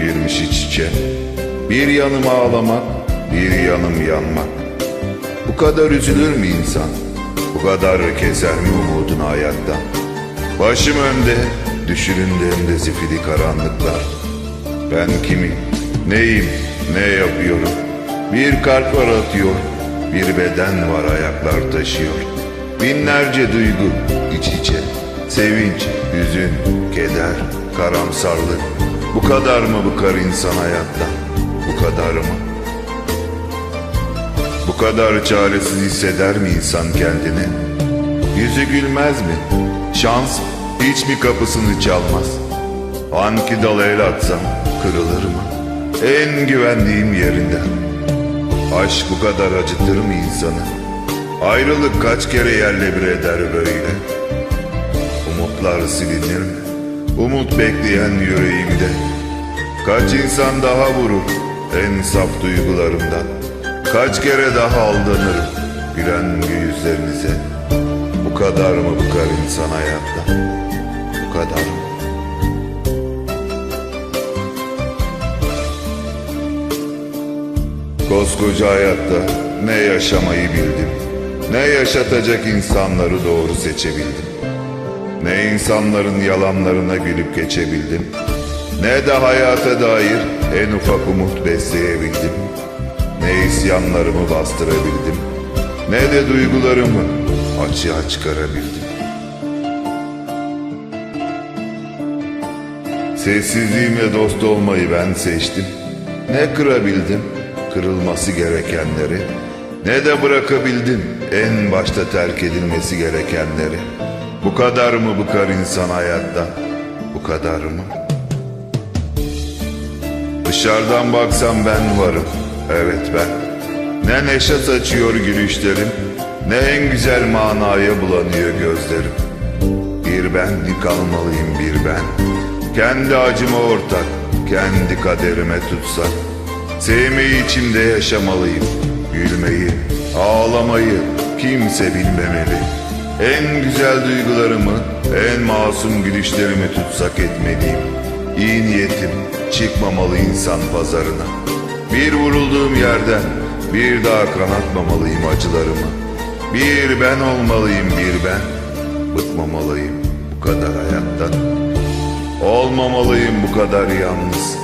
girmiş iç içe. Bir yanım ağlamak, bir yanım yanmak. Bu kadar üzülür mü insan? Bu kadar keser mi umudunu hayattan? Başım önde, düşüründüğümde zifiri karanlıklar. Ben kimim, neyim, ne yapıyorum? Bir kalp var atıyor, bir beden var ayaklar taşıyor. Binlerce duygu iç içe, sevinç, hüzün, keder, karamsarlık. Bu kadar mı bıkar insan hayattan? Bu kadar mı? Bu kadar çaresiz hisseder mi insan kendini? Yüzü gülmez mi? Şans hiç mi kapısını çalmaz? Hangi dala el atsam kırılır mı? En güvendiğim yerinden. Aşk bu kadar acıtır mı insanı? Ayrılık kaç kere yerle bir eder böyle? Umutlar silinir? Umut bekleyen yüreğimde. Kaç insan daha vurur en saf duygularımdan. Kaç kere daha aldanırım gülen yüzlerinize. Bu kadar mı bıkar insan hayattan? Bu kadar mı? Koskoca hayatta ne yaşamayı bildim. Ne yaşatacak insanları doğru seçebildim. Ne insanların yalanlarına gülüp geçebildim. Ne de hayata dair en ufak umut besleyebildim. Ne isyanlarımı bastırabildim. Ne de duygularımı açığa çıkarabildim. Sessizliğimle dost olmayı ben seçtim. Ne kırabildim kırılması gerekenleri, ne de bırakabildim en başta terk edilmesi gerekenleri. Bu kadar mı bıkar insan hayatta? Bu kadar mı? Dışarıdan baksam ben varım, evet ben. Ne neşe saçıyor gülüşlerim, ne en güzel manaya bulanıyor gözlerim. Bir ben kalmalıyım bir ben. Kendi acıma ortak, kendi kaderime tutsak. Sevmeyi içimde yaşamalıyım. Gülmeyi, ağlamayı kimse bilmemeli. En güzel duygularımı, en masum gülüşlerimi tutsak etmeliyim. İyi niyetim çıkmamalı insan pazarına. Bir vurulduğum yerden bir daha kanatmamalıyım acılarımı. Bir ben olmalıyım bir ben. Bıkmamalıyım bu kadar hayattan. Olmamalıyım bu kadar yalnız.